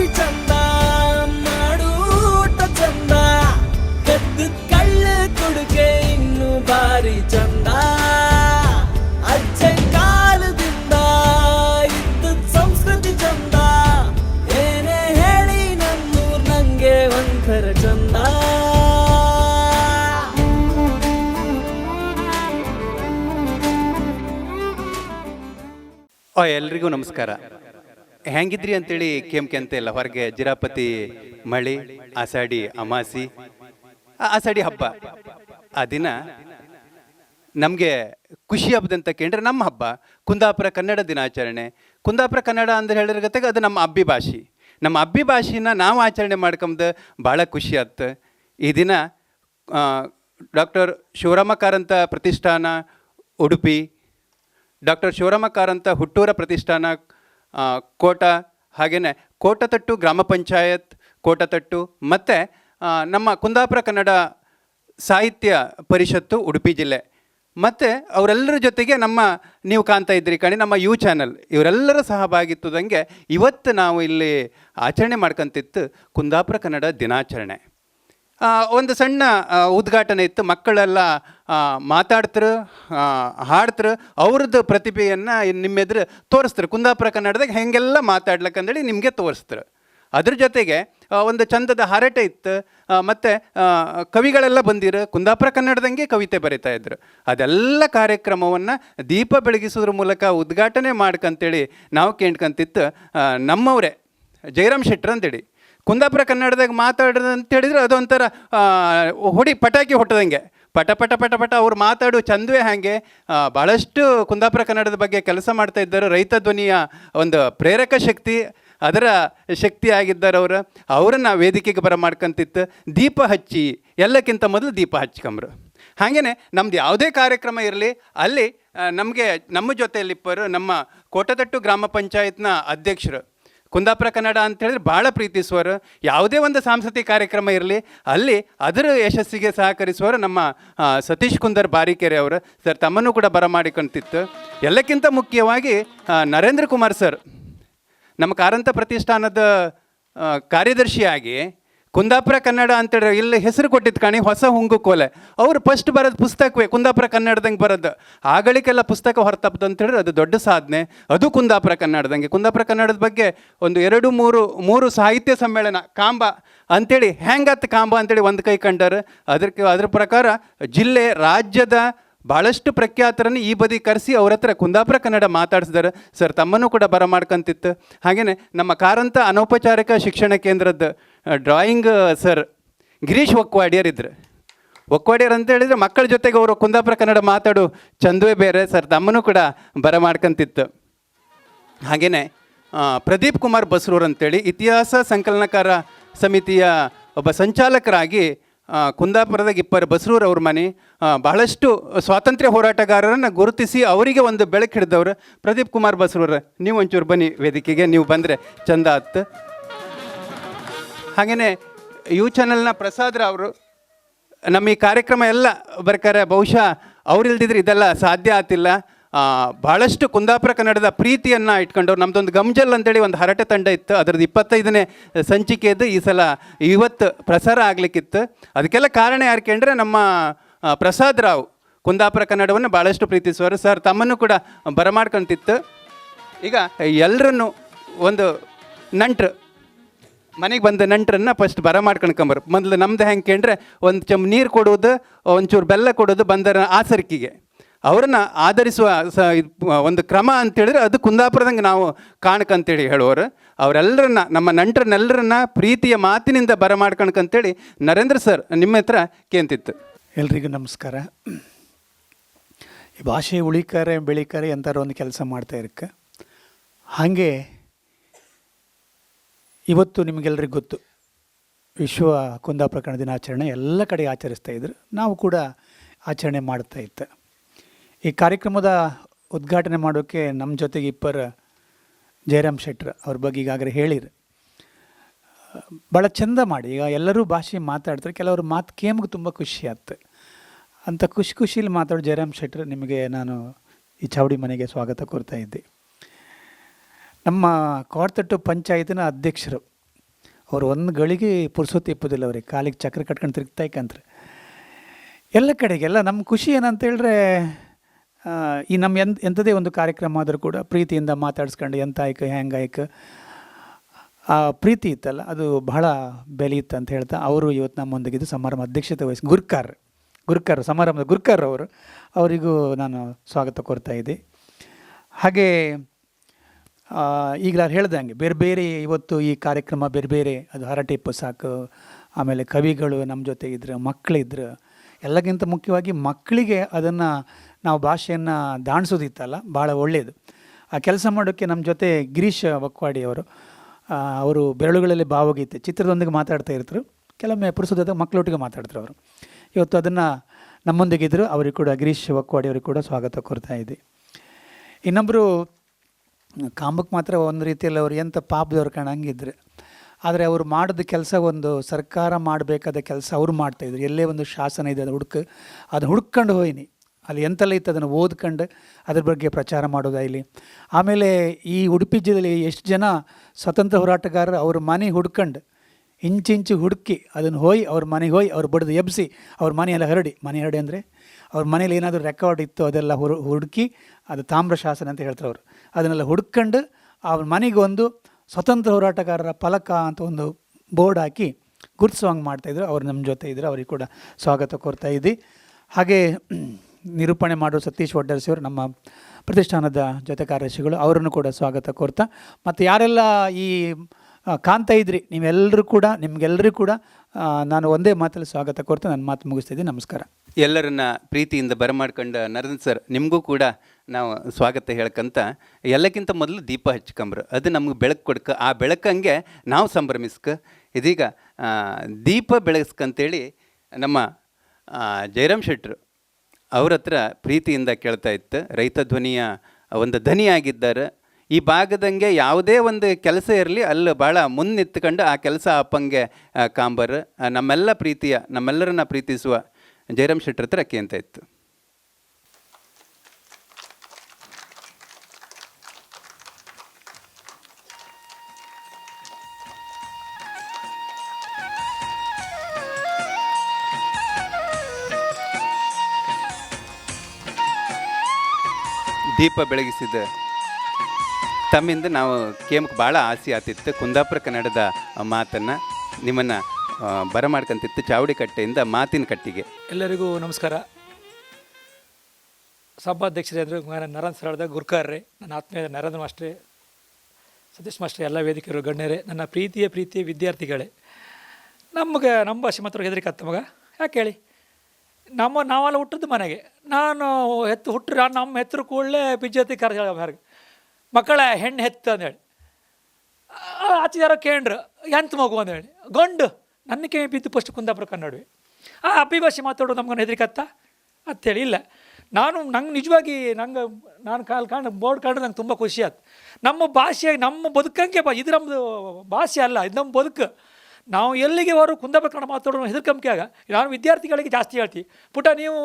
ಖುಷಿ ಚಂದ, ಮಾಡೂಟ ಚಂದ ಕದ್ದು ಕಳ್ಳ ಕೊಡುಗೆ ಇನ್ನು ಬಾರಿ ಚಂದ. ಅಜ್ಜ ಕಾಲದಿಂದ ಇದ್ದ ಸಂಸ್ಕೃತಿ ಚಂದ, ಏನೇ ಹೇಳಿ ನನ್ನೂರ್ ನಂಗೆ ಒಂಥರ ಚಂದ. ಓ, ಎಲ್ರಿಗೂ ನಮಸ್ಕಾರ. ಹೆಂಗಿದ್ರಿ ಅಂತೇಳಿ ಕೆಮ್ ಕೆಂತ ಇಲ್ಲ ಹೊರಗೆ ಜಿರಾಪತಿ, ಮಳಿ, ಆಸಾಡಿ, ಅಮಾಸಿ ಆಸಾಡಿ ಹಬ್ಬ. ಆ ದಿನ ನಮಗೆ ಖುಷಿ ಹಬ್ಬದಂತ ಕೇಂದ್ರ ನಮ್ಮ ಹಬ್ಬ. ಕುಂದಾಪುರ ಕನ್ನಡ ದಿನಾಚರಣೆ. ಕುಂದಾಪುರ ಕನ್ನಡ ಅಂದ್ರೆ ಹೇಳಿರ ಗತೆಗೆ ಅದು ನಮ್ಮ ಅಬ್ಬಿ ಭಾಷೆ ನಮ್ಮ ಅಬ್ಬಿ ಭಾಷೆನ ನಾವು ಆಚರಣೆ ಮಾಡ್ಕೊಂಬುದು ಭಾಳ ಖುಷಿ ಆಯ್ತು ಈ ದಿನ ಡಾಕ್ಟರ್ ಶಿವರಾಮ ಕಾರಂತ ಪ್ರತಿಷ್ಠಾನ, ಉಡುಪಿ. ಡಾಕ್ಟರ್ ಶಿವರಾಮ ಕಾರಂತ ಹುಟ್ಟೂರ ಪ್ರತಿಷ್ಠಾನ ಕೋಟ ಹಾಗೆಯೇ ಕೋಟತಟ್ಟು ಗ್ರಾಮ ಪಂಚಾಯತ್, ಕೋಟತಟ್ಟು ಮತ್ತು ನಮ್ಮ ಕುಂದಾಪುರ ಕನ್ನಡ ಸಾಹಿತ್ಯ ಪರಿಷತ್ತು ಉಡುಪಿ ಜಿಲ್ಲೆ. ಮತ್ತು ಅವರೆಲ್ಲರ ಜೊತೆಗೆ ನಮ್ಮ, ನೀವು ಕಾಣ್ತಾ ಇದ್ರಿ ಕಣಿ, ನಮ್ಮ ಯು ಚಾನಲ್. ಇವರೆಲ್ಲರ ಸಹಭಾಗಿತ್ವದಂಗೆ ಇವತ್ತು ನಾವು ಇಲ್ಲಿ ಆಚರಣೆ ಮಾಡ್ಕೊಂತಿತ್ತು ಕುಂದಾಪುರ ಕನ್ನಡ ದಿನಾಚರಣೆ. ಒಂದು ಸಣ್ಣ ಉದ್ಘಾಟನೆ ಇತ್ತು. ಮಕ್ಕಳೆಲ್ಲ ಮಾತಾಡ್ತರು ಹಾಡ್ತರು. ಅವ್ರದ್ದು ಪ್ರತಿಭೆಯನ್ನು ನಿಮ್ಮ ತೋರಿಸ್ತರು. ಕುಂದಾಪುರ ಕನ್ನಡದಾಗ ಹೆಂಗೆಲ್ಲ ಮಾತಾಡ್ಲಿಕ್ಕಂದೇಳಿ ನಿಮಗೆ ತೋರಿಸ್ತರು. ಅದ್ರ ಜೊತೆಗೆ ಒಂದು ಚಂದದ ಹರಟೆ ಇತ್ತು. ಮತ್ತು ಕವಿಗಳೆಲ್ಲ ಬಂದಿರು. ಕುಂದಾಪುರ ಕನ್ನಡದಂಗೆ ಕವಿತೆ ಬರಿತಾ ಇದ್ರು. ಅದೆಲ್ಲ ಕಾರ್ಯಕ್ರಮವನ್ನು ದೀಪ ಬೆಳಗಿಸೋದ್ರ ಮೂಲಕ ಉದ್ಘಾಟನೆ ಮಾಡ್ಕಂತೇಳಿ ನಾವು ಕೇಳ್ಕಂತಿತ್ತು ನಮ್ಮವರೇ, ಜಯರಾಮ್ ಶೆಟ್ರ್ ಅಂತೇಳಿ ಕುಂದಾಪುರ ಕನ್ನಡದಾಗ ಮಾತಾಡೋದು ಅಂತ ಹೇಳಿದ್ರೆ ಅದೊಂಥರ ಹೊಡಿ ಪಟಾಕಿ ಹೊಟ್ಟದಂಗೆ. ಪಟ ಪಟ ಪಟ ಪಟ ಅವ್ರು ಮಾತಾಡೋ ಚಂದವೇ ಹಾಗೆ ಭಾಳಷ್ಟು ಕುಂದಾಪುರ ಕನ್ನಡದ ಬಗ್ಗೆ ಕೆಲಸ ಮಾಡ್ತಾ ಇದ್ದಾರೆ. ರೈತ ಧ್ವನಿಯ ಒಂದು ಪ್ರೇರಕ ಶಕ್ತಿ, ಅದರ ಶಕ್ತಿ ಆಗಿದ್ದಾರೆ ಅವರು. ಅವರನ್ನು ವೇದಿಕೆಗೆ ಬರ ಮಾಡ್ಕೊಂತಿತ್ತು. ದೀಪ ಹಚ್ಚಿ, ಎಲ್ಲಕ್ಕಿಂತ ಮೊದಲು ದೀಪ ಹಚ್ಕಂಬ್ರು. ಹಾಗೆಯೇ ನಮ್ದು ಯಾವುದೇ ಕಾರ್ಯಕ್ರಮ ಇರಲಿ, ಅಲ್ಲಿ ನಮಗೆ, ನಮ್ಮ ಜೊತೆಯಲ್ಲಿಪ್ಪರು, ನಮ್ಮ ಕೋಟದಟ್ಟು ಗ್ರಾಮ ಪಂಚಾಯತ್ನ ಅಧ್ಯಕ್ಷರು. ಕುಂದಾಪುರ ಕನ್ನಡ ಅಂತ ಹೇಳಿದ್ರೆ ಭಾಳ ಪ್ರೀತಿಸುವರು. ಯಾವುದೇ ಒಂದು ಸಾಂಸ್ಕೃತಿಕ ಕಾರ್ಯಕ್ರಮ ಇರಲಿ, ಅಲ್ಲಿ ಅದರ ಯಶಸ್ಸಿಗೆ ಸಹಕರಿಸುವರು ನಮ್ಮ ಸತೀಶ್ ಕುಂದರ್ ಬಾರಿಕೆರೆ ಅವರು. ಸರ್, ತಮ್ಮನ್ನು ಕೂಡ ಬರಮಾಡಿಕೊಂತಿತ್ತು. ಎಲ್ಲಕ್ಕಿಂತ ಮುಖ್ಯವಾಗಿ ನರೇಂದ್ರ ಕುಮಾರ್ ಸರ್, ನಮ್ಮ ಕಾರಂತ ಪ್ರತಿಷ್ಠಾನದ ಕಾರ್ಯದರ್ಶಿಯಾಗಿ ಕುಂದಾಪುರ ಕನ್ನಡ ಅಂತೇಳಿ ಇಲ್ಲಿ ಹೆಸರು ಕೊಟ್ಟಿದ್ದು ಕಾಣಿ, ಹೊಸ ಹುಂಗು ಕೋಲೆ. ಅವರು ಫಸ್ಟ್ ಬರೋದು ಪುಸ್ತಕವೇ, ಕುಂದಾಪುರ ಕನ್ನಡದಂಗೆ ಬರೋದು. ಆಗಳಿಕೆಲ್ಲ ಪುಸ್ತಕ ಹೊರತಪ್ಪದು ಅಂತ ಹೇಳಿದ್ರೆ ಅದು ದೊಡ್ಡ ಸಾಧನೆ. ಅದು ಕುಂದಾಪುರ ಕನ್ನಡದಂಗೆ. ಕುಂದಾಪುರ ಕನ್ನಡದ ಬಗ್ಗೆ ಒಂದು ಎರಡು, ಮೂರು ಮೂರು ಸಾಹಿತ್ಯ ಸಮ್ಮೇಳನ, ಕಾಂಬ ಅಂತೇಳಿ ಹ್ಯಾಂಗತ್ ಕಾಂಬ ಅಂತೇಳಿ ಒಂದು ಕೈ ಕಂಡರು. ಅದಕ್ಕೆ, ಅದ್ರ ಪ್ರಕಾರ ಜಿಲ್ಲೆ, ರಾಜ್ಯದ ಭಾಳಷ್ಟು ಪ್ರಖ್ಯಾತರನ್ನು ಈ ಬದಿ ಕರೆಸಿ ಅವ್ರ ಹತ್ರ ಕುಂದಾಪುರ ಕನ್ನಡ ಮಾತಾಡ್ಸಿದಾರೆ. ಸರ್, ತಮ್ಮನ್ನು ಕೂಡ ಬರ ಮಾಡ್ಕೊಂತಿತ್ತು ಹಾಗೆಯೇ ನಮ್ಮ ಕಾರಂತ ಅನೌಪಚಾರಿಕ ಶಿಕ್ಷಣ ಕೇಂದ್ರದ ಡ್ರಾಯಿಂಗ್ ಸರ್, ಗಿರೀಶ್ ಒಕ್ವಾಡಿಯರ್ ಇದ್ರು. ಒಕ್ವಾಡಿಯರ್ ಅಂತ ಹೇಳಿದರೆ ಮಕ್ಕಳ ಜೊತೆಗೆ ಅವರು ಕುಂದಾಪುರ ಕನ್ನಡ ಮಾತಾಡು ಚಂದುವೆ ಬೇರೆ. ಸರ್ ತಮ್ಮನೂ ಕೂಡ ಬರ ಮಾಡ್ಕೊಂತಿತ್ತು ಹಾಗೆಯೇ ಪ್ರದೀಪ್ ಕುಮಾರ್ ಬಸ್ರೂರ್ ಅಂತೇಳಿ ಇತಿಹಾಸ ಸಂಕಲನಕಾರ ಸಮಿತಿಯ ಒಬ್ಬ ಸಂಚಾಲಕರಾಗಿ ಕುಂದಾಪುರದಾಗ ಇಪ್ಪರು ಬಸ್ರೂರ್ ಅವ್ರ ಮನೆ ಬಹಳಷ್ಟು ಸ್ವಾತಂತ್ರ್ಯ ಹೋರಾಟಗಾರರನ್ನು ಗುರುತಿಸಿ ಅವರಿಗೆ ಒಂದು ಬೆಳಕು ಹಿಡಿದವರು ಪ್ರದೀಪ್ ಕುಮಾರ್ ಬಸ್ರೂರ್. ನೀವು ಒಂಚೂರು ಬನ್ನಿ ವೇದಿಕೆಗೆ ನೀವು ಬಂದರೆ ಚಂದ ಆತ್. ಹಾಗೆಯೇ ಯು ಚಾನಲ್ನ ಪ್ರಸಾದ್ರ ಅವರು ನಮ್ಮ ಈ ಕಾರ್ಯಕ್ರಮ ಎಲ್ಲ ಬರ್ತಾರೆ ಬಹುಶಃ ಅವರಿಲ್ದಿದ್ರೆ ಇದೆಲ್ಲ ಸಾಧ್ಯ ಆಗ್ತಿಲ್ಲ ಆ, ಭಾಳಷ್ಟು ಕುಂದಾಪುರ ಕನ್ನಡದ ಪ್ರೀತಿಯನ್ನು ಇಟ್ಕೊಂಡು ನಮ್ಮದೊಂದು ಗಮ್ಜಲ್ ಅಂತೇಳಿ ಒಂದು ಹರಟೆ ತಂಡ ಇತ್ತು. ಅದರದ್ದು ಇಪ್ಪತ್ತೈದನೇ ಸಂಚಿಕೆಯದ್ದು ಈ ಸಲ ಇವತ್ತು ಪ್ರಸಾರ ಆಗಲಿಕ್ಕಿತ್ತು. ಅದಕ್ಕೆಲ್ಲ ಕಾರಣ ಯಾರು ಕೇಂದ್ರೆ ನಮ್ಮ ಪ್ರಸಾದ್ ರಾವ್ ಕುಂದಾಪುರ ಕನ್ನಡವನ್ನು ಭಾಳಷ್ಟು ಪ್ರೀತಿಸುವರು. ಸರ್, ತಮ್ಮನ್ನು ಕೂಡ ಬರಮಾಡ್ಕೊಂತಿತ್ತು. ಈಗ ಎಲ್ಲರನ್ನು ಒಂದು ನಂಟ್ರು, ಮನೆಗೆ ಬಂದ ನಂಟ್ರನ್ನು ಫಸ್ಟ್ ಬರ ಮಾಡ್ಕೊಂಡ್ಕೊಂಬರು ಮೊದಲು ನಮ್ದು ಹೆಂಗೆ ಕೇಂದ್ರೆ ಒಂದು ಚಮ್ ನೀರು ಕೊಡೋದು ಒಂಚೂರು ಬೆಲ್ಲ ಕೊಡೋದು ಬಂದರ ಆಸರಿಕೆಗೆ. ಅವ್ರನ್ನ ಆಧರಿಸುವ ಸ ಒಂದು ಕ್ರಮ ಅಂತೇಳಿದ್ರೆ ಅದು ಕುಂದಾಪುರದಂಗೆ ನಾವು ಕಾಣಕಂತೇಳಿ ಹೇಳುವರು ಅವರೆಲ್ಲರನ್ನ, ನಮ್ಮ ನಂಟರನ್ನೆಲ್ಲರನ್ನ ಪ್ರೀತಿಯ ಮಾತಿನಿಂದ ಬರ ಮಾಡ್ಕೊಳ್ಕಂತೇಳಿ ನರೇಂದ್ರ ಸರ್ ನಿಮ್ಮ ಹತ್ರ ಕೇಂತಿತ್ತು ಎಲ್ರಿಗೂ ನಮಸ್ಕಾರ. ಈ ಭಾಷೆ ಉಳಿಕಾರೆ, ಬೆಳಿಕಾರೆ ಎಂಥಾರು ಒಂದು ಕೆಲಸ ಮಾಡ್ತಾ ಇರಕ್ಕೆ. ಹಾಗೆ ಇವತ್ತು ನಿಮಗೆಲ್ಲರಿಗೂ ಗೊತ್ತು. ವಿಶ್ವ ಕುಂದಾಪುರ ಕಣ ದಿನಾಚರಣೆ ಎಲ್ಲ ಕಡೆ ಆಚರಿಸ್ತಾ ಇದ್ರು. ನಾವು ಕೂಡ ಆಚರಣೆ ಮಾಡ್ತಾ ಇತ್ತು. ಈ ಕಾರ್ಯಕ್ರಮದ ಉದ್ಘಾಟನೆ ಮಾಡೋಕ್ಕೆ ನಮ್ಮ ಜೊತೆಗೆ ಇಬ್ಬರು ಜಯರಾಮ್ ಶೆಟ್ರ್ ಅವ್ರ ಬಗ್ಗೆ ಈಗಾಗಲೇ ಹೇಳಿರು. ಭಾಳ ಚಂದ ಮಾಡಿ. ಈಗ ಎಲ್ಲರೂ ಭಾಷೆ ಮಾತಾಡ್ತಾರೆ ಕೆಲವರು ಮಾತು ಕೇಮ್ಗೆ ತುಂಬ ಖುಷಿ ಆಯ್ತು ಅಂತ ಖುಷಿ ಖುಷಿಯಲ್ಲಿ ಮಾತಾಡೋ ಜಯರಾಮ್ ಶೆಟ್ರ್ ನಿಮಗೆ ನಾನು ಈ ಚಾವಡಿ ಮನೆಗೆ ಸ್ವಾಗತ ಕೋರ್ತಾ ಇದ್ದೆ. ನಮ್ಮ ಕೋರ್ತಟ್ಟು ಪಂಚಾಯತಿನ ಅಧ್ಯಕ್ಷರು, ಅವರು ಒಂದು ಗಳಿಗೆ ಪುರ್ಸೊತ್ತು ಇಪ್ಪೋದಿಲ್ಲ ಅವ್ರಿಗೆ ಕಾಲಿಗೆ ಚಕ್ರ ಕಟ್ಕೊಂಡು ತಿರುಗ್ತಾ ಎಲ್ಲ ಕಡೆಗೆಲ್ಲ ನಮ್ಮ ಖುಷಿ ಏನಂತ ಹೇಳಿದ್ರೆ ಈ ನಮ್ಮ ಎಂತ ಎಂಥದೇ ಒಂದು ಕಾರ್ಯಕ್ರಮ ಆದರೂ ಕೂಡ ಪ್ರೀತಿಯಿಂದ ಮಾತಾಡಿಸ್ಕೊಂಡು ಎಂತ ಆಯ್ಕೆ, ಹೆಂಗೆ ಆಯ್ಕೆ, ಆ, ಪ್ರೀತಿ ಇತ್ತಲ್ಲ, ಅದು ಬಹಳ ಬೆಳೆಯುತ್ತೆ ಅಂತ ಹೇಳ್ತಾ ಅವರು ಇವತ್ತು ನಮ್ಮೊಂದಿಗಿದ್ದು ಸಮಾರಂಭ ಅಧ್ಯಕ್ಷತೆ ವಹಿಸಿ, ಗುರ್ಕರ್ ಗುರ್ಕರ್, ಸಮಾರಂಭದ ಗುರ್ಕರ್ ಅವರು, ಅವರಿಗೂ ನಾನು ಸ್ವಾಗತ ಕೋರ್ತಾ ಇದ್ದೆ. ಹಾಗೆ ಈಗ ನಾನು ಹೇಳ್ದಂಗೆ ಬೇರೆ ಬೇರೆ ಇವತ್ತು ಈ ಕಾರ್ಯಕ್ರಮ ಬೇರೆ ಬೇರೆ, ಅದು ಹರಟೆ ಸಾಕು, ಆಮೇಲೆ ಕವಿಗಳು ನಮ್ಮ ಜೊತೆ ಇದ್ರು ಮಕ್ಕಳಿದ್ರು ಎಲ್ಲಕ್ಕಿಂತ ಮುಖ್ಯವಾಗಿ ಮಕ್ಕಳಿಗೆ ಅದನ್ನು ನಾವು ಭಾಷೆಯನ್ನು ದಾಣಿಸೋದಿತ್ತಲ್ಲ ಭಾಳ ಒಳ್ಳೆಯದು ಆ ಕೆಲಸ ಮಾಡೋಕ್ಕೆ ನಮ್ಮ ಜೊತೆ ಗಿರೀಶ್ ಬಕ್ವಾಡಿ ಅವರು ಅವರು ಬೆರಳುಗಳಲ್ಲಿ ಭಾವಗೀತೆ, ಚಿತ್ರದೊಂದಿಗೆ ಮಾತಾಡ್ತಾ ಇರ್ತಾರೆ ಕೆಲವೊಮ್ಮೆ ಪುರುಸದ ಮಕ್ಕಳೊಟ್ಟಿಗೆ ಮಾತಾಡ್ತಾರೆ ಅವರು. ಇವತ್ತು ಅದನ್ನು ನಮ್ಮೊಂದಿಗಿದ್ದರು ಅವ್ರಿಗೆ ಕೂಡ ಗಿರೀಶ್ ಬಕ್ವಾಡಿ ಅವ್ರಿಗೆ ಕೂಡ ಸ್ವಾಗತ ಕೊಡ್ತಾ ಇದ್ದೆ. ಇನ್ನೊಬ್ಬರು ಕಾಮಕ್ಕೆ ಮಾತ್ರ ಒಂದು ರೀತಿಯಲ್ಲಿ ಅವರು ಎಂಥ ಪಾಪದವ್ರು ಕಾಣಂಗಿದ್ರೆ ಆದರೆ ಅವರು ಮಾಡಿದ ಕೆಲಸ ಒಂದು ಸರ್ಕಾರ ಮಾಡಬೇಕಾದ ಕೆಲಸ ಅವರು ಮಾಡ್ತಾಯಿದ್ರು ಎಲ್ಲೇ ಒಂದು ಶಾಸನ ಇದೆ, ಅದು ಹುಡ್ಕ, ಅದು ಹುಡ್ಕೊಂಡು ಹೋಯ್ನಿ. ಅಲ್ಲಿ ಎಂತೆಲ್ಲ ಇತ್ತು ಅದನ್ನು ಓದ್ಕೊಂಡು ಅದ್ರ ಬಗ್ಗೆ ಪ್ರಚಾರ ಮಾಡೋದಾಗಲಿ ಆಮೇಲೆ ಈ ಉಡುಪಿ ಜಿಲ್ಲೆಯಲ್ಲಿ ಎಷ್ಟು ಜನ ಸ್ವತಂತ್ರ ಹೋರಾಟಗಾರರು ಅವ್ರ ಮನೆ ಹುಡ್ಕೊಂಡು ಇಂಚಿಂಚು ಹುಡುಕಿ ಅದನ್ನು ಹೋಯ್ ಅವ್ರ ಮನೆಗೆ ಹೋಯ್ ಅವ್ರು ಬಡಿದು ಎಬ್ಸಿ ಅವ್ರ ಮನೆಯೆಲ್ಲ ಹರಡಿ. ಮನೆ ಹರಡಿ ಅಂದರೆ ಅವ್ರ ಮನೇಲಿ ಏನಾದರೂ ರೆಕಾರ್ಡ್ ಇತ್ತು ಅದೆಲ್ಲ ಹುಡುಕಿ ಅದು ತಾಮ್ರ ಶಾಸನ ಅಂತ ಹೇಳ್ತಾರೆ ಅವರು. ಅದನ್ನೆಲ್ಲ ಹುಡ್ಕೊಂಡು ಅವ್ರ ಮನೆಗೆ ಒಂದು ಸ್ವತಂತ್ರ ಹೋರಾಟಗಾರರ ಫಲಕ ಅಂತ ಒಂದು ಬೋರ್ಡ್ ಹಾಕಿ ಗುರುತಿಸುವಂಗೆ ಮಾಡ್ತಾಯಿದ್ರು ಅವ್ರು ನಮ್ಮ ಜೊತೆ ಇದ್ದರು ಅವ್ರಿಗೆ ಕೂಡ ಸ್ವಾಗತ ಕೋರ್ತಾ ಇದ್ದಿ ಹಾಗೆ ನಿರೂಪಣೆ ಮಾಡೋ ಸತೀಶ್ ವಡ್ಡರ್ಸಿ ಅವರು ನಮ್ಮ ಪ್ರತಿಷ್ಠಾನದ ಜೊತೆ ಕಾರ್ಯದರ್ಶಿಗಳು, ಅವರನ್ನು ಕೂಡ ಸ್ವಾಗತ ಕೋರ್ತಾ. ಮತ್ತು ಯಾರೆಲ್ಲ ಈ ಕಾಣ್ತಾ ಇದ್ರಿ, ನೀವೆಲ್ಲರೂ ಕೂಡ, ನಿಮಗೆಲ್ಲರೂ ಕೂಡ ನಾನು ಒಂದೇ ಮಾತಲ್ಲಿ ಸ್ವಾಗತ ಕೋರ್ತಾ, ನನ್ನ ಮಾತು ಮುಗಿಸ್ತಿದ್ದೀನಿ. ನಮಸ್ಕಾರ. ಎಲ್ಲರನ್ನ ಪ್ರೀತಿಯಿಂದ ಬರಮಾಡ್ಕೊಂಡ ನರೇಂದ್ರ ಸರ್, ನಿಮಗೂ ಕೂಡ ನಾವು ಸ್ವಾಗತ ಹೇಳ್ಕಂತ, ಎಲ್ಲಕ್ಕಿಂತ ಮೊದಲು ದೀಪ ಹಚ್ಕೊಂಬ್ರು. ಅದು ನಮ್ಗೆ ಬೆಳಕು ಕೊಡ್ಕ, ಆ ಬೆಳಕಂಗೆ ನಾವು ಸಂಭ್ರಮಿಸ್ಕ, ಇದೀಗ ದೀಪ ಬೆಳಗಿಸ್ಕಂತೇಳಿ ನಮ್ಮ ಜೈರಾಮ್ ಜಯರಾಮ್ ಶೆಟ್ರು ಅವ್ರ ಹತ್ರ ಪ್ರೀತಿಯಿಂದ ಕೇಳ್ತಾ ಇತ್ತು. ರೈತ ಧ್ವನಿಯ ಒಂದು ಧನಿಯಾಗಿದ್ದಾರೆ ಈ ಭಾಗದಂಗೆ ಯಾವುದೇ ಒಂದು ಕೆಲಸ ಇರಲಿ, ಅಲ್ಲಿ ಭಾಳ ಮುನ್ನಿತ್ಕೊಂಡು ಆ ಕೆಲಸ ಅಪ್ಪಂಗೆ ಕಾಂಬರ್ ನಮ್ಮೆಲ್ಲ ಪ್ರೀತಿಯ, ನಮ್ಮೆಲ್ಲರನ್ನ ಪ್ರೀತಿಸುವ ಜಯರಾಮ್ ಶೆಟ್ಟರ್ ಹತ್ರ ಕೇಂತ ಇತ್ತು. ದೀಪ ಬೆಳಗಿಸಿದ. ತಮ್ಮಿಂದ ನಾವು ಕೇಮಕ್ಕೆ ಭಾಳ ಆಸೆ ಆತಿತ್ತು ಕುಂದಾಪುರ ಕನ್ನಡದ ಮಾತನ್ನು ನಿಮ್ಮನ್ನು ಬರಮಾಡ್ಕಂತಿತ್ತು ಚಾವಡಿ ಕಟ್ಟೆಯಿಂದ ಮಾತಿನ ಕಟ್ಟಿಗೆ. ಎಲ್ಲರಿಗೂ ನಮಸ್ಕಾರ. ಸಭಾಧ್ಯಕ್ಷರಾದರು ನರೇಂದ್ರ ಸರಳದ ಗುರ್ಕಾರ್ರೆ, ನನ್ನ ಆತ್ಮೀಯ ನರೇಂದ್ರ ಮಾಸ್ಟ್ರೆ ಸತೀಶ್ ಮಾಸ್ಟ್ರೆ ಎಲ್ಲ ವೇದಿಕೆಯರು ಗಣ್ಯರೇ, ನನ್ನ ಪ್ರೀತಿಯ ಪ್ರೀತಿಯ ವಿದ್ಯಾರ್ಥಿಗಳೇ. ನಮಗೆ, ನಮ್ಮ ಭಾಷೆ ಮಾತ್ರ ಹೆದರಿಕೆ ಮಗ. ಯಾಕೆ ಹೇಳಿ? ನಮ್ಮ ನಾವೆಲ್ಲ ಹುಟ್ಟಿದ್ದು ಮನೆಗೆ. ನಾನು ಹೆತ್ತು ಹುಟ್ಟ್ರೆ ನಮ್ಮ ಹೆತ್ತರು ಕೂಡಲೇ ಬಿಜ್ಜತಿ ಕರೆದ ಹೊರಗೆ ಮಕ್ಕಳ, ಹೆಣ್ಣು ಹೆತ್ತು ಅಂದೇಳಿ ಆಚೆ ಯಾರೋ ಕೇಂದ್ರ ಎಂತ ಮಗು ಅಂದೇಳಿ ಗಂಡು, ನನ್ನ ಕೆ ಬಿದ್ದು ಪಸ್ಟ್ ಕುಂದಾಪುರ ಕನ್ನಡವಿ. ಆ ಅಭಿಭಾಷೆ ಮಾತಾಡೋ ನಮ್ಗೆ ಹೆದರಿಕತ್ತ? ಅಂತೇಳಿ ಇಲ್ಲ. ನಾನು, ನಂಗೆ ನಿಜವಾಗಿ ನಂಗೆ, ನಾನು ಕಾಲು ಕಾಣ್, ಬೋರ್ಡ್ ಕಂಡ್ರೆ ನಂಗೆ ತುಂಬ ಖುಷಿ ಆಯ್ತು ನಮ್ಮ ಭಾಷೆ ನಮ್ಮ ಬದುಕಂಗೆ ಬಾ, ಇದು ನಮ್ಮದು ಭಾಷೆ ಅಲ್ಲ, ಇದು ನಮ್ಮ ಬದುಕು. ನಾವು ಎಲ್ಲಿಗೆ ಅವರು ಕುಂದಾಪುರ ಮಾತಾಡೋಣ ಹೆದರ್ಕಂಬಿಕೆಯಾಗ ನಾನು ವಿದ್ಯಾರ್ಥಿಗಳಿಗೆ ಜಾಸ್ತಿ ಹೇಳ್ತೀವಿ ಪುಟ ನೀವು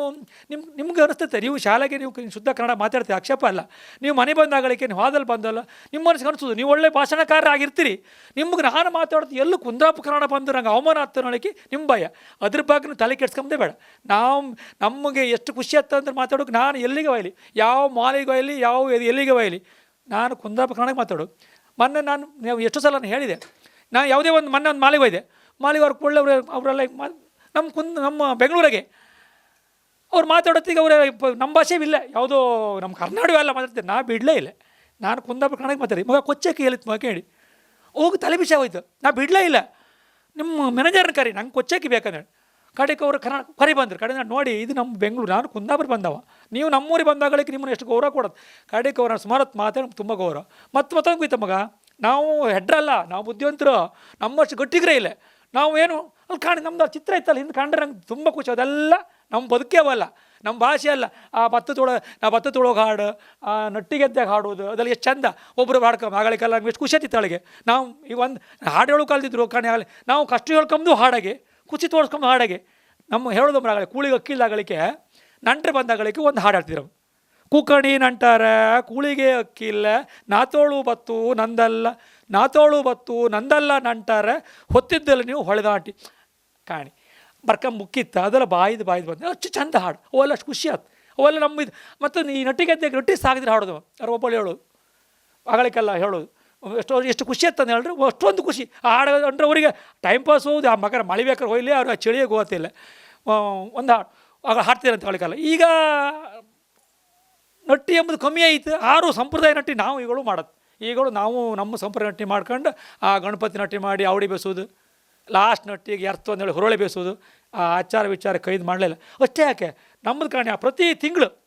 ನಿಮ್ಮ ನಿಮ್ಗೆ ಅನಿಸ್ತೈತೆ, ನೀವು ಶಾಲೆಗೆ ನೀವು ಶುದ್ಧ ಕನ್ನಡ ಮಾತಾಡ್ತೀವಿ ಆಕ್ಷೇಪ ಅಲ್ಲ. ನೀವು ಮನೆ ಬಂದಾಗಳಿಕೆ ನೀವು ಹಾದಲ್ಲಿ ಬಂದಲ್ಲ, ನಿಮ್ಮ ಮನಸ್ಸಿಗೆ ಅನಿಸೋದು, ನೀವು ಒಳ್ಳೆ ಭಾಷಣಕಾರ ಆಗಿರ್ತೀರಿ ನಿಮ್ಗೆ ನಾನು ಮಾತಾಡೋದು ಎಲ್ಲೂ ಕುಂದಾಪ ಕನ್ನಡ ಬಂದು ನಂಗೆ ಅವಮಾನ ಆಗ್ತದೆ ನಿಮ್ಮ ಭಯ. ಅದ್ರ ಬಗ್ಗೆ ತಲೆ ಕೆಡ್ಸ್ಕೊಂಬದೇ ಬೇಡ. ನಾವು, ನಮಗೆ ಎಷ್ಟು ಖುಷಿ ಆಗ್ತದೆ ಅಂತ ಮಾತಾಡೋಕೆ ನಾನು ಎಲ್ಲಿಗೆ ಒಯ್ಲಿ? ಯಾವ ಮಾಲಿಗೆ ಒಯ್ಲಿ, ಯಾವ ಎಲ್ಲಿಗೆ ಒಯ್ಲಿ? ನಾನು ಕುಂದಾಪ ಕನ್ನಡಕ್ಕೆ ಮಾತಾಡೋದು. ಮೊನ್ನೆ ನಾನು, ನೀವು ಎಷ್ಟು ಸಲ ನಾನು ಹೇಳಿದೆ ನಾನು ಯಾವುದೇ ಒಂದು ಮೊನ್ನೆ ಒಂದು ಮಾಲಿಗೆ ಇದೆ ಮಾಲಿಗೆ ಅವ್ರು ಕೊಳ್ಳೆ ಅವರೆಲ್ಲ ನಮ್ಮ ಕುಂದ್ ನಮ್ಮ ಬೆಂಗಳೂರಿಗೆ. ಅವ್ರು ಮಾತಾಡೋತ್ತಿಗೆ ಅವರ ನಮ್ಮ ಭಾಷೆ ಇಲ್ಲ. ಯಾವುದೋ ನಮ್ಮ ಕರ್ನಾಟಕ ಎಲ್ಲ ಮಾತಾಡ್ತೀನಿ ನಾ ಬಿಡಲೇ ಇಲ್ಲ. ನಾನು ಕುಂದಾಪುರ ಕನ್ನಡಕ್ಕೆ ಮಾತಾಡಿ ಮಗ ಕೊಚ್ಚಕ್ಕೆ ಹೇಳಿತ್ತು ಮಗ ಕೇಳಿ. ಹೋಗಿ ತಲೆ ಬಿಸಿ ಹೋಯ್ತು. ನಾ ಬಿಡಲೇ ಇಲ್ಲ. ನಿಮ್ಮ ಮ್ಯಾನೇಜರ್ನ ಕರಿ, ನಂಗೆ ಕೊಚ್ಚಕ್ಕೆ ಬೇಕಂದ್ರೆ. ಕಡೆಗೆ ಅವರು ಕನ್ನಡ ಕರಿ ಬಂದರು. ಕಡೆ ನಾನು ನೋಡಿ, ಇದು ನಮ್ಮ ಬೆಂಗಳೂರು, ನಾನು ಕುಂದಾಪುರ ಬಂದವ. ನೀವು ನಮ್ಮೂರಿಗೆ ಬಂದಾಗಲಿಕ್ಕೆ ನಿಮ್ಮನ್ನು ಎಷ್ಟು ಗೌರವ ಕೊಡೋದು. ಕಡೆಗೆ ಅವ್ರ ಸುಮಾರು ಹೊತ್ತು ಮಾತಾಡಿ, ತುಂಬ ಗೌರವ. ಮತ್ತೆ ಮತ್ತೊಂದು ಕೂಯ್ತ ಮಗ ನಾವು ಹೆಡ್ರಲ್ಲ, ನಾವು ಬುದ್ಧಿವಂತರು, ನಮ್ಮಷ್ಟು ಗಟ್ಟಿಗ್ರೇ ಇಲ್ಲ. ನಾವು ಏನು, ಅಲ್ಲಿ ಕಾಣಿ, ನಮ್ದು ಚಿತ್ರ ಇತ್ತಲ್ಲ, ಹಿಂದೆ ಕಂಡ್ರೆ ನಂಗೆ ತುಂಬ ಖುಷಿ, ಅದೆಲ್ಲ ನಮ್ಮ ಬದುಕೇ ಅವಲ್ಲ ನಮ್ಮ ಭಾಷೆ ಅಲ್ಲ. ಆ ಭತ್ತ ತೊಳೋ ನಾ ಭತ್ತ ತೊಳೋಗಿ ಹಾಡು, ಆ ನಟ್ಟಿಗೆದ್ದಾಗ ಹಾಡೋದು ಅದೆಲ್ಲ ಎಷ್ಟು ಚಂದ. ಒಬ್ಬರು ಹಾಡ್ಕೊ ಆಗಳಿಗೆಲ್ಲ ನಮ್ಗೆ ಎಷ್ಟು ಖುಷಿ ಆತಿತ್ತು ಅವಳಿಗೆ. ನಾವು ಈಗ ಒಂದು ಹಾಡು ಹೇಳೋ ಕಲ್ತಿದ್ರು ಕಾಣಿ ಆಗಲಿ. ನಾವು ಕಷ್ಟ ಹೇಳ್ಕೊಂಬುದು ಹಾಡಾಗೆ, ಖುಷಿ ತೋರಿಸ್ಕೊಂಡು ಹಾಡಾಗೆ, ನಮ್ಮ ಹೇಳೋದು ಆಗಲಿ, ಕೂಳಿಗೆ ಅಕ್ಕಿಲ್ಲಾಗಲಿಕ್ಕೆ ನಂಟ್ರೆ ಬಂದಾಗಲಿಕ್ಕೆ ಒಂದು ಹಾಡು ಹಾಡ್ತಿದ್ರು ಕೂಕಣಿ ನಂಟಾರ ಕೂಳಿಗೆ ಅಕ್ಕಿಲ್ಲ, ನಾತೋಳು ಬತ್ತು ನಂದಲ್ಲ, ನಾತೋಳು ಬತ್ತು ನಂದಲ್ಲ ನಂಟಾರ ಹೊತ್ತಿದ್ದಲ್ಲ ನೀವು ಹೊಳೆದಾಟಿ ಕಾಣಿ ಬರ್ಕ ಮುಕ್ಕಿತ್ತ, ಅದೆಲ್ಲ ಬಾಯ್ದು ಬಾಯ್ದು ಬಂದು ಅಷ್ಟು ಚಂದ ಹಾಡು, ಅವೆಲ್ಲ ಅಷ್ಟು ಖುಷಿ ಆಯ್ತು ಅವೆಲ್ಲ ನಮ್ಮ ಇದು, ಮತ್ತು ಈ ನಟಿಗೆ ನಟಿ ಸಾಗಿದ್ರೆ ಹಾಡೋದು, ಯಾರು ಒಬ್ಬಳು ಹೇಳೋದು, ಆಗಲಿಕ್ಕೆಲ್ಲ ಹೇಳೋದು, ಎಷ್ಟೋ ಎಷ್ಟು ಖುಷಿ ಅಂತ ಹೇಳ್ರಿ, ಅಷ್ಟೊಂದು ಖುಷಿ. ಹಾಡು ಅಂದ್ರೆ ಅವರಿಗೆ ಟೈಮ್ ಪಾಸ್ ಹೋಗುದು, ಆ ಮಗರ ಮಳೆ ಬೇಕಾದ್ರೆ ಹೋಯ್ಲಿ ಅವ್ರು ಆ ಚಳಿಗೆ ಗೊತ್ತಿಲ್ಲ ಒಂದು ಹಾಡು, ಆಗ ಹಾಡ್ತೀರಂತ ಹೇಳಿಕಲ್ಲ ಈಗ ನಟ್ಟಿ ಎಂಬುದು ಕಮ್ಮಿ ಆಯಿತು ಆರು ಸಂಪ್ರದಾಯ ನಟ್ಟಿ ನಾವು ಈಗಳು ಮಾಡೋದು ಈಗಳು ನಾವು ನಮ್ಮ ಸಂಪ್ರದಾಯ ನಟ್ಟಿ ಮಾಡ್ಕೊಂಡು ಆ ಗಣಪತಿ ನಟ್ಟಿ ಮಾಡಿ ಅವಡಿ ಬೇಸೋದು. ಲಾಸ್ಟ್ ನಟ್ಟಿಗೆ ಎರ್ತು ಅಂದೇಳಿ ಹುರುಳಿ ಬೇಸೋದು. ಆ ಆಚಾರ ವಿಚಾರ ಕೈದು ಮಾಡಲಿಲ್ಲ. ಅಷ್ಟೇ ಯಾಕೆ? ನಮ್ಮದು ಕಾಣಿ ಪ್ರತಿ ತಿಂಗಳು.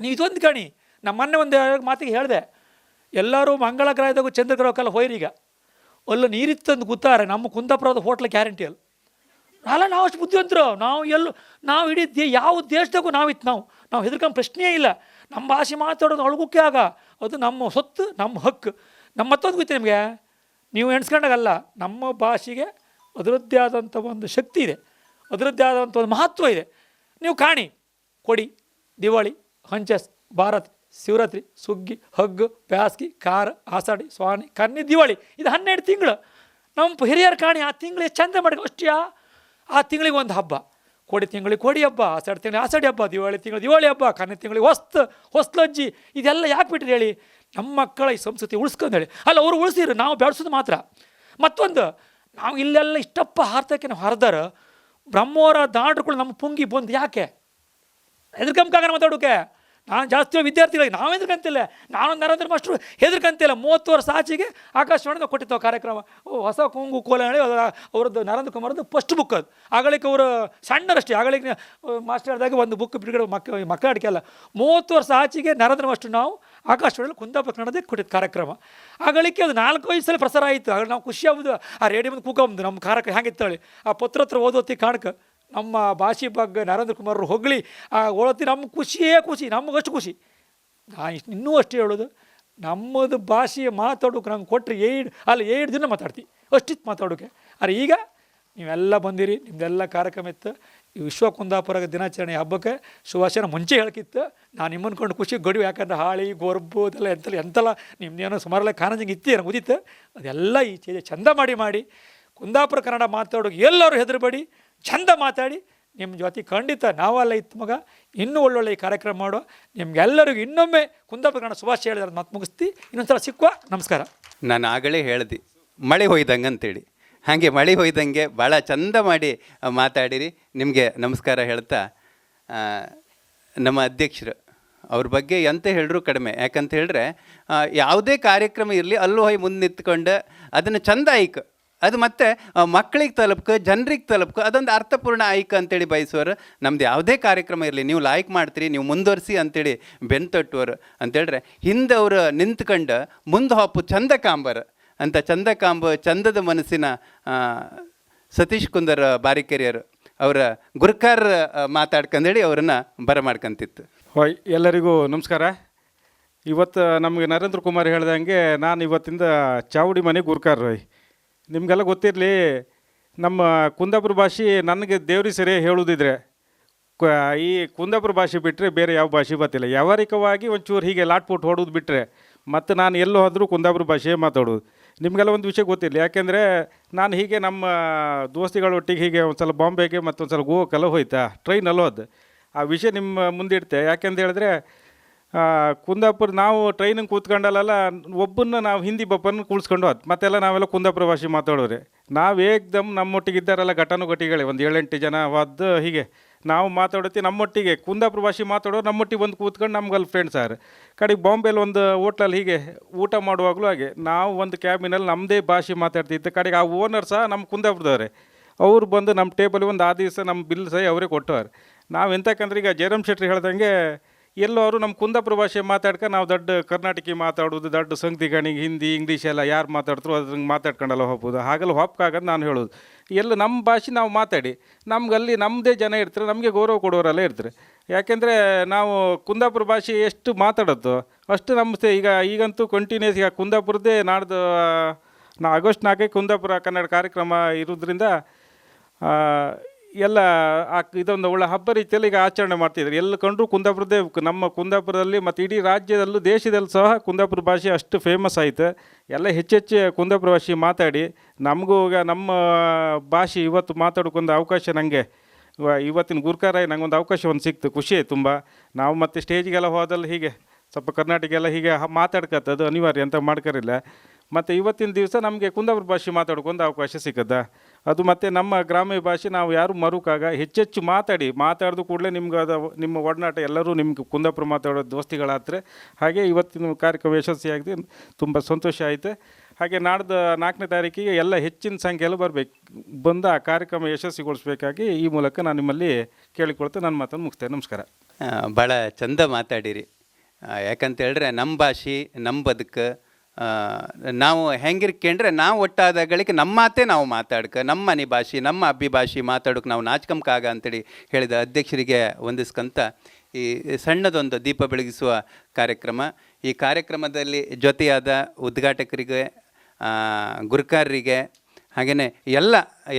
ನೀವು ಇದೊಂದು ಕಾಣಿ. ನಮ್ಮ ಮೊನ್ನೆ ಒಂದು ಮಾತಿಗೆ ಹೇಳಿದೆ. ಎಲ್ಲರೂ ಮಂಗಳ ಗ್ರಹದಾಗೂ ಚಂದ್ರಗ್ರಹಕ್ಕೆಲ್ಲ ಈಗ. ಅಲ್ಲ ನೀರಿತ್ತಂದು ಗೊತ್ತಾರೆ ನಮ್ಮ ಕುಂದಾಪುರದ ಹೋಟ್ಲ ಗ್ಯಾರಂಟಿ ಅಲ್ಲ. ಅಲ್ಲ ನಾವು ಅಷ್ಟು ಬುದ್ಧಿವಂತರು. ನಾವು ಎಲ್ಲೂ, ನಾವು ಇಡೀ ದೇ, ಯಾವ ದೇಶದಾಗೂ ನಾವಿತ್ತು ನಾವು. ನಾವು ಹೆದರ್ಕೊಂಡು ಪ್ರಶ್ನೆಯೇ ಇಲ್ಲ. ನಮ್ಮ ಭಾಷೆ ಮಾತಾಡೋದು ಅಳಗುಕ್ಕೆ ಆಗ. ಅದು ನಮ್ಮ ಸೊತ್ತು, ನಮ್ಮ ಹಕ್ಕು. ನಮ್ಮ ಮತ್ತೊಂದು ಗೊತ್ತಿ ನಿಮಗೆ? ನೀವು ಎಣಿಸ್ಕೊಂಡಾಗಲ್ಲ, ನಮ್ಮ ಭಾಷೆಗೆ ಅದರದ್ದೇ ಆದಂಥ ಒಂದು ಶಕ್ತಿ ಇದೆ. ಅದರದ್ದೇ ಆದಂಥ ಒಂದು ಮಹತ್ವ ಇದೆ. ನೀವು ಕಾಣಿ, ಕೊಡಿ, ದಿವಾಳಿ, ಹಂಚಸ್, ಭಾರತ್, ಶಿವರಾತ್ರಿ, ಸುಗ್ಗಿ, ಹಗ್ಗು, ಬ್ಯಾಸ್ಗಿ ಕಾರ ಆಸಾಡಿ, ಸ್ವಾನಿ, ಕನ್ನಿ, ದಿವಾಳಿ. ಇದು ಹನ್ನೆರಡು ತಿಂಗಳು. ನಮ್ಮ ಹಿರಿಯರು ಕಾಣಿ ಆ ತಿಂಗಳು ಚಂದ ಮಾಡಿ ಅಷ್ಟೇ ಆ ತಿಂಗಳಿಗೆ ಒಂದು ಹಬ್ಬ. ಕೋಡಿ ತಿಂಗಳಿಗೆ ಕೋಡಿ ಹಬ್ಬ, ಆಷಾಢ ತಿಂಗಳಿಗೆ ಆಸಡಿ ಹಬ್ಬ, ದಿವಾಳಿ ತಿಂಗಳು ದಿವಾಳಿ ಹಬ್ಬ ಕನ್ನೆ ತಿಂಗಳಿಗೆ ಹೊಸ್ತು ಹೊಸ್ಲಜ್ಜಿ ಇದೆಲ್ಲ ಯಾಕೆ ಬಿಟ್ಟರೆ ಹೇಳಿ? ನಮ್ಮ ಮಕ್ಕಳ ಈ ಸಂಸ್ಕೃತಿ ಉಳಿಸ್ಕೊಂಡು ಹೇಳಿ. ಅಲ್ಲ, ಅವರು ಉಳಿಸಿರು, ನಾವು ಬೆಳೆಸೋದು ಮಾತ್ರ. ಮತ್ತೊಂದು, ನಾವು ಇಲ್ಲೆಲ್ಲ ಇಷ್ಟಪ್ಪ ಹಾರ್ತಕ್ಕೆ ನಾವು ಹರಿದಾರ, ಬ್ರಹ್ಮೋರ ದಾಂಡ್ರುಗಳು ನಮ್ಮ ಪುಂಗಿ ಬಂದು ಯಾಕೆ? ಹೆದರ್ಕಂಕಾಗ ಮಾತಾಡೋಕೆ? ನಾನು ಜಾಸ್ತಿ ವಿದ್ಯಾರ್ಥಿಗಳಿಗೆ ನಾವು ಹೆದರ್ಕಂತಿಲ್ಲ. ನಾನು ನರೇಂದ್ರ ಮಾಸ್ಟ್ರು ಹೆದರ್ಕಂತಿಲ್ಲ. ಮೂವತ್ತು ವರ್ಷ ಆಚೆಗೆ ಆಕಾಶವಾಣಿನ ಕೊಟ್ಟಿತ್ತು ಕಾರ್ಯಕ್ರಮ. ಹೊಸ ಕೊಂಗು ಕೋಲ ಹೇಳಿ ಅವರದ್ದು ನರೇಂದ್ರ ಕುಮಾರ್ದು ಫಸ್ಟ್ ಬುಕ್ ಅದು. ಆಗಳಿಗೆ ಅವರು ಸಣ್ಣರಷ್ಟೇ. ಆಗಳಿಗೆ ಮಾಸ್ಟರ್ ಹೇಳಿದಾಗ ಒಂದು ಬುಕ್ ಬಿಡುಗಡೆ ಮಕ್ಕ ಮಕ್ಕಳಿಗೆ ಅಲ್ಲ. ಮೂವತ್ತು ವರ್ಷ ಆಚೆಗೆ ನರೇಂದ್ರ ಮಾಸ್ಟ್ರು ನಾವು ಆಕಾಶವಾಣಿಯಲ್ಲಿ ಕುಂದಾಪುರ ಕನ್ನಡದೇ ಕೊಟ್ಟಿದ್ದು ಕಾರ್ಯಕ್ರಮ. ಆಗಳಿಗೆ ಅದು ನಾಲ್ಕು ವಯಸ್ಸಲ್ಲಿ ಪ್ರಸಾರ ಆಯಿತು. ಆಗ ನಾವು ಖುಷಿ ಆ ರೇಡಿಯೋ ಕೂಕೊಂಬುದು ನಮ್ಮ ಕಾರ್ಯಕ್ರಮ ಹೆಂಗಿತ್ತೇಳಿ ಆ ಪತ್ರ ಹತ್ರ ಓದೋತಿ ಕಾಣಕ ನಮ್ಮ ಭಾಷೆ ಬಗ್ಗೆ ನರೇಂದ್ರ ಕುಮಾರ್ ಹೊಗಳಿ, ಆ ಹೊಳತಿ ನಮ್ಮ ಖುಷಿಯೇ ಖುಷಿ, ನಮಗಷ್ಟು ಖುಷಿ. ನಾನು ಇಷ್ಟು ಇನ್ನೂ ಅಷ್ಟೇ ಹೇಳೋದು, ನಮ್ಮದು ಭಾಷೆ ಮಾತಾಡೋಕೆ ನಂಗೆ ಕೊಟ್ಟರೆ ಏಳು, ಅಲ್ಲ ಏಳು ದಿನ ಮಾತಾಡ್ತಿ, ಅಷ್ಟಿತ್ತು ಮಾತಾಡೋಕೆ. ಆದರೆ ಈಗ ನೀವೆಲ್ಲ ಬಂದಿರಿ, ನಿಮ್ದೆಲ್ಲ ಕಾರ್ಯಕ್ರಮ ಇತ್ತು, ಈ ವಿಶ್ವ ಕುಂದಾಪುರ ದಿನಾಚರಣೆ ಹಬ್ಬಕ್ಕೆ ಶುಭಾಶಯನ ಮುಂಚೆ ಹೇಳಕ್ಕಿತ್ತು ನಾನು ನಿಮ್ಮನ್ನು ಕೊಂಡು ಖುಷಿ ಗಡಿವು, ಯಾಕಂದ್ರೆ ಹಾಳಿ, ಗೊರ್ಬು ಅದೆಲ್ಲ ಎಂತಲ್ಲ, ಎಂತೆಲ್ಲ, ನಿಮ್ದೇನೋ ಸುಮಾರೆಲ್ಲ ಕಾರಣಂಗೆ ಇತ್ತು ನಂಗೆ ಉದಿತ್ತು ಅದೆಲ್ಲ ಈ ಚಂದ ಮಾಡಿ ಮಾಡಿ, ಕುಂದಾಪುರ ಕನ್ನಡ ಮಾತಾಡೋಕೆ ಎಲ್ಲರೂ ಹೆದರಬೇಡಿ ಚಂದ ಮಾತಾಡಿ. ನಿಮ್ಮ ಜೊತೆ ಖಂಡಿತ ನಾವಲ್ಲ ಇತ್ತು ಮಗ. ಇನ್ನೂ ಒಳ್ಳೊಳ್ಳೆ ಕಾರ್ಯಕ್ರಮ ಮಾಡೋ. ನಿಮ್ಗೆಲ್ಲರಿಗೂ ಇನ್ನೊಮ್ಮೆ ಕುಂದಾಪುರ ಸುಭಾಷ್ ಹೇಳಿದ್ರೆ ಮತ್ತೆ ಮುಗಿಸ್ತಿ. ಇನ್ನೊಂದ್ಸಲ ಸಿಕ್ಕುವ. ನಮಸ್ಕಾರ. ನಾನು ಆಗಲೇ ಹೇಳ್ದೆ. ಮಳೆ ಹೊಯ್ದಂಗೆ ಅಂತೇಳಿ. ಹಾಗೆ ಮಳೆ ಹೊಯ್ದಂಗೆ ಭಾಳ ಚಂದ ಮಾಡಿ ಮಾತಾಡಿರಿ. ನಿಮಗೆ ನಮಸ್ಕಾರ ಹೇಳ್ತಾ ನಮ್ಮ ಅಧ್ಯಕ್ಷರು. ಅವ್ರ ಬಗ್ಗೆ ಎಂತ ಹೇಳಿದ್ರು ಕಡಿಮೆ. ಯಾಕಂತ ಹೇಳಿದ್ರೆ ಯಾವುದೇ ಕಾರ್ಯಕ್ರಮ ಇರಲಿ ಅಲ್ಲೂ ಹೋಯ್ ಮುಂದೆ ನಿಂತ್ಕೊಂಡು ಅದನ್ನು ಚಂದ ಆಯ್ಕೆ. ಅದು ಮತ್ತೆ ಮಕ್ಕಳಿಗೆ ತಲುಪ್ಕ, ಜನರಿಗೆ ತಲುಪ್ಕ, ಅದೊಂದು ಅರ್ಥಪೂರ್ಣ ಆಯ್ಕೆ ಅಂತೇಳಿ ಬಯಸುವರು. ನಮ್ದು ಯಾವುದೇ ಕಾರ್ಯಕ್ರಮ ಇರಲಿ, ನೀವು ಲೈಕ್ ಮಾಡ್ತೀರಿ, ನೀವು ಮುಂದುವರಿಸಿ ಅಂತೇಳಿ ಬೆನ್ ತಟ್ಟುವರು ಅಂತೇಳಿದ್ರೆ ಹಿಂದೆ ಅವರು ನಿಂತ್ಕೊಂಡು ಮುಂದೆ ಹಾಪು ಚಂದ ಕಾಂಬರ್ ಅಂತ ಚಂದ ಕಾಂಬ ಚಂದದ ಮನಸ್ಸಿನ ಸತೀಶ್ ಕುಂದರ್ ಬಾರಿಕೆರಿಯರು ಅವರ ಗುರ್ಕಾರ್ ಮಾತಾಡ್ಕಂದೇಳಿ ಅವರನ್ನು ಬರಮಾಡ್ಕಂತಿತ್ತು. ಹೋಯ್ ಎಲ್ಲರಿಗೂ ನಮಸ್ಕಾರ. ಇವತ್ತು ನಮಗೆ ನರೇಂದ್ರ ಕುಮಾರ್ ಹೇಳ್ದಂಗೆ, ನಾನು ಇವತ್ತಿಂದ ಚಾವುಡಿ ಮನೆ ಗುರ್ಕಾರ್ ರೋಯ್ ನಿಮಗೆಲ್ಲ ಗೊತ್ತಿರಲಿ, ನಮ್ಮ ಕುಂದಾಪುರ ಭಾಷೆ ನನಗೆ ದೇವ್ರಿಗೆ ಸರಿ ಹೇಳುವುದಿದ್ರೆ ಕ- ಈ ಕುಂದಾಪುರ ಭಾಷೆ ಬಿಟ್ಟರೆ ಬೇರೆ ಯಾವ ಭಾಷೆ ಬರ್ತಿಲ್ಲ. ವ್ಯಾವಹಾರಿಕವಾಗಿ ಒಂಚೂರು ಹೀಗೆ ಲಾಟ್ಪುಟ್ ಹೊಡೋದು ಬಿಟ್ಟರೆ ಮತ್ತು ನಾನು ಎಲ್ಲೋ ಹೋದರೂ ಕುಂದಾಪುರ ಭಾಷೆ ಮಾತಾಡೋದು. ನಿಮಗೆಲ್ಲ ಒಂದು ವಿಷಯ ಗೊತ್ತಿರಲಿ, ಯಾಕೆಂದರೆ ನಾನು ಹೀಗೆ ನಮ್ಮ ದೋಸ್ತಿಗಳೊಟ್ಟಿಗೆ ಹೀಗೆ ಒಂದು ಸಲ ಬಾಂಬೆಗೆ ಮತ್ತೊಂದು ಸಲ ಗೋವಾಕ್ಕೆಲ್ಲ ಹೋಯ್ತಾ ಟ್ರೈನಲ್ಲಿ ಹೋದ್ ಆ ವಿಷಯ ನಿಮ್ಮ ಮುಂದಿಡ್ತೆ. ಯಾಕೆಂತ ಹೇಳಿದ್ರೆ ಕುಂದಾಪುರ ನಾವು ಟ್ರೈನಿಗೆ ಕೂತ್ಕೊಂಡಲ್ಲ ಒಬ್ಬನ್ನ ನಾವು ಹಿಂದಿ ಬಪ್ಪನ್ನು ಕೂಳ್ಸ್ಕೊಂಡು ಹೋದ್. ಮತ್ತೆಲ್ಲ ನಾವೆಲ್ಲ ಕುಂದಾಪುರ ಭಾಷೆ ಮಾತಾಡೋರೆ. ನಾವು ಏಕ್ದಮ್ ನಮ್ಮೊಟ್ಟಿಗೆ ಇದ್ದಾರಲ್ಲ ಘಟಾನುಘಟಿಗಳೇ ಒಂದು ಏಳೆಂಟು ಜನ ವಾದ್ದು ಹೀಗೆ. ನಾವು ಮಾತಾಡೋತಿ ನಮ್ಮೊಟ್ಟಿಗೆ, ಕುಂದಾಪುರ ಭಾಷೆ ಮಾತಾಡೋರು ನಮ್ಮೊಟ್ಟಿಗೆ ಬಂದು ಕೂತ್ಕೊಂಡು ನಮ್ಗಲ್ಲಿ ಫ್ರೆಂಡ್ಸ್ ಆರು ಕಡೆಗೆ ಬಾಂಬೆಲಿ ಒಂದು ಹೋಟ್ಲಲ್ಲಿ ಹೀಗೆ ಊಟ ಮಾಡುವಾಗಲೂ ಹಾಗೆ. ನಾವು ಒಂದು ಕ್ಯಾಬಿನಲ್ಲಿ ನಮ್ಮದೇ ಭಾಷೆ ಮಾತಾಡ್ತಿದ್ದೆ. ಕಡೆಗೆ ಆ ಓನರ್ ಸಹ ನಮ್ಮ ಕುಂದಾಪುರದವ್ರೆ. ಅವ್ರು ಬಂದು ನಮ್ಮ ಟೇಬಲ್ ಒಂದು ಆ ದಿವಸ ನಮ್ಮ ಬಿಲ್ ಸಹ ಅವರೇ ಕೊಟ್ಟವ್ರೆ. ನಾವು ಎಂತಕ್ಕಂದ್ರೆ ಈಗ ಜಯರಾಮ್ ಶೆಟ್ಟಿ ಹೇಳ್ದಂಗೆ ಎಲ್ಲೋ ಅವರು ನಮ್ಮ ಕುಂದಾಪುರ ಭಾಷೆ ಮಾತಾಡ್ಕ ನಾವು ದೊಡ್ಡ ಕರ್ನಾಟಕಿ ಮಾತಾಡೋದು ದೊಡ್ಡ ಸಂಗತಿ ಕಣಿಗೆ ಹಿಂದಿ, ಇಂಗ್ಲೀಷ್ ಎಲ್ಲ ಯಾರು ಮಾತಾಡ್ತಾರೋ ಅದ್ರಂಗೆ ಮಾತಾಡ್ಕೊಂಡಲ್ಲ ಹೋಗ್ಬೋದು. ಹಾಗೆಲ್ಲ ಹೊಪ್ಕಾಗದು ನಾನು ಹೇಳೋದು. ಎಲ್ಲ ನಮ್ಮ ಭಾಷೆ ನಾವು ಮಾತಾಡಿ ನಮ್ಗೆ ಅಲ್ಲಿ ನಮ್ಮದೇ ಜನ ಇರ್ತಾರೆ, ನಮಗೆ ಗೌರವ ಕೊಡೋರೆಲ್ಲ ಇರ್ತಾರೆ. ಯಾಕೆಂದರೆ ನಾವು ಕುಂದಾಪುರ ಭಾಷೆ ಎಷ್ಟು ಮಾತಾಡೋದು ಅಷ್ಟು ನಮ್ಮ ಸ- ಈಗ ಈಗಂತೂ ಕಂಟಿನ್ಯೂಸ್ ಈಗ ಕುಂದಾಪುರದೇ ನಾಡ್ದು ನಾ ಆಗಸ್ಟ್ ನಾಲ್ಕೇ ಕುಂದಾಪುರ ಕನ್ನಡ ಕಾರ್ಯಕ್ರಮ ಇರೋದ್ರಿಂದ ಎಲ್ಲ ಆ ಇದೊಂದು ಒಳ್ಳೆ ಹಬ್ಬ ರೀತಿಯಲ್ಲಿ ಈಗ ಆಚರಣೆ ಮಾಡ್ತಿದ್ದಾರೆ. ಎಲ್ಲ ಕಂಡ್ರು ಕುಂದಾಪುರದೇ ನಮ್ಮ ಕುಂದಾಪುರದಲ್ಲಿ ಮತ್ತು ಇಡೀ ರಾಜ್ಯದಲ್ಲೂ ದೇಶದಲ್ಲೂ ಸಹ ಕುಂದಾಪುರ ಭಾಷೆ ಅಷ್ಟು ಫೇಮಸ್ ಆಯಿತು. ಎಲ್ಲ ಹೆಚ್ಚೆಚ್ಚು ಕುಂದಾಪುರ ಭಾಷೆ ಮಾತಾಡಿ. ನಮಗೂ ಈಗ ನಮ್ಮ ಭಾಷೆ ಇವತ್ತು ಮಾತಾಡೋಕ್ಕೊಂದು ಅವಕಾಶ ನನಗೆ ಇವತ್ತಿನ ಗುರ್ಕಾರಾಯ್ ನನಗೊಂದು ಅವಕಾಶ ಒಂದು ಸಿಕ್ತು. ಖುಷಿ ತುಂಬ. ನಾವು ಮತ್ತೆ ಸ್ಟೇಜ್ಗೆಲ್ಲ ಹೋದಲ್ಲಿ ಹೀಗೆ. ಸ್ವಲ್ಪ ಕರ್ನಾಟಕ ಎಲ್ಲ ಹೀಗೆ ಮಾತಾಡ್ಕತ್ತದು ಅನಿವಾರ್ಯ ಅಂತ ಮಾಡ್ಕರಿಲ್ಲ. ಮತ್ತು ಇವತ್ತಿನ ದಿವಸ ನಮಗೆ ಕುಂದಾಪುರ ಭಾಷೆ ಮಾತಾಡ್ಕೊಂಡು ಅವಕಾಶ ಸಿಕ್ಕದ. ಅದು ಮತ್ತು ನಮ್ಮ ಗ್ರಾಮೀಣ ಭಾಷೆ, ನಾವು ಯಾರು ಮರುಕಾಗ ಹೆಚ್ಚೆಚ್ಚು ಮಾತಾಡಿ, ಮಾತಾಡಿದ ಕೂಡಲೇ ನಿಮ್ಗೆ ಅದು ನಿಮ್ಮ ಒಡನಾಟ ಎಲ್ಲರೂ ನಿಮ್ಗೆ ಕುಂದಾಪುರ ಮಾತಾಡೋ ದೋಸ್ತಿಗಳಾದರೆ ಹಾಗೆ ಇವತ್ತಿನ ಕಾರ್ಯಕ್ರಮ ಯಶಸ್ವಿಯಾಗಿದೆ, ತುಂಬ ಸಂತೋಷ ಆಯಿತು. ಹಾಗೆ ನಾಡ್ದ ನಾಲ್ಕನೇ ತಾರೀಕಿಗೆ ಎಲ್ಲ ಹೆಚ್ಚಿನ ಸಂಖ್ಯೆಯಲ್ಲಿ ಬರಬೇಕು, ಬಂದು ಆ ಕಾರ್ಯಕ್ರಮ ಯಶಸ್ವಿಗೊಳಿಸ್ಬೇಕಾಗಿ ಈ ಮೂಲಕ ನಾನು ನಿಮ್ಮಲ್ಲಿ ಕೇಳಿಕೊಳ್ತಾ ನನ್ನ ಮಾತನ್ನು ಮುಗಿಸ್ತೇನೆ. ನಮಸ್ಕಾರ. ಭಾಳ ಚಂದ ಮಾತಾಡಿರಿ. ಯಾಕಂತೇಳಿದ್ರೆ ನಮ್ಮ ಭಾಷೆ, ನಮ್ಮ ಬದುಕು ನಾವು ಹೆಂಗಿರ್ಕೊಂಡ್ರೆ ನಾವು ಒಟ್ಟಾದ ಗಳಿಕೆ ನಮ್ಮ ಮಾತೇ ನಾವು ಮಾತಾಡ್ಕ, ನಮ್ಮ ಮನೆ ಭಾಷೆ, ನಮ್ಮ ಅಬ್ಬಿ ಭಾಷೆ ಮಾತಾಡೋಕೆ ನಾವು ನಾಚ್ಕಂಕಾಗ ಅಂತೇಳಿ ಹೇಳಿದ ಅಧ್ಯಕ್ಷರಿಗೆ ಹೊಂದಿಸ್ಕಂತ ಈ ಸಣ್ಣದೊಂದು ದೀಪ ಬೆಳಗಿಸುವ ಕಾರ್ಯಕ್ರಮ. ಈ ಕಾರ್ಯಕ್ರಮದಲ್ಲಿ ಜೊತೆಯಾದ ಉದ್ಘಾಟಕರಿಗೆ ಗುರುಕಾರರಿಗೆ ಹಾಗೆಯೇ ಎಲ್ಲ,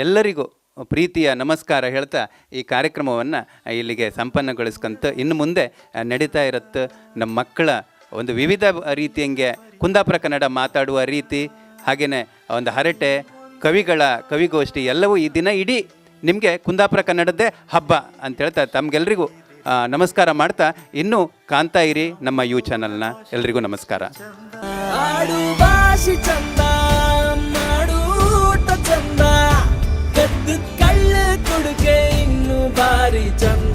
ಎಲ್ಲರಿಗೂ ಪ್ರೀತಿಯ ನಮಸ್ಕಾರ ಹೇಳ್ತಾ ಈ ಕಾರ್ಯಕ್ರಮವನ್ನು ಇಲ್ಲಿಗೆ ಸಂಪನ್ನಗೊಳಿಸ್ಕಂತ ಇನ್ನು ಮುಂದೆ ನಡೀತಾ ಇರತ್ತೆ ನಮ್ಮ ಮಕ್ಕಳ ಒಂದು ವಿವಿಧ ರೀತಿಯಂಗೆ ಕುಂದಾಪುರ ಕನ್ನಡ ಮಾತಾಡುವ ರೀತಿ ಹಾಗೆಯೇ ಒಂದು ಹರಟೆ, ಕವಿಗಳ ಕವಿಗೋಷ್ಠಿ ಎಲ್ಲವೂ ಈ ದಿನ ಇಡೀ ನಿಮಗೆ ಕುಂದಾಪುರ ಕನ್ನಡದ್ದೇ ಹಬ್ಬ ಅಂತ ಹೇಳ್ತಾ ತಮ್ಗೆಲ್ರಿಗೂ ನಮಸ್ಕಾರ ಮಾಡ್ತಾ ಇನ್ನೂ ಕಾಣ್ತಾ ಇರಿ ನಮ್ಮ ಯು ಚಾನಲ್ನ ಎಲ್ರಿಗೂ ನಮಸ್ಕಾರ. ಬಾರಿ ಚಂದ.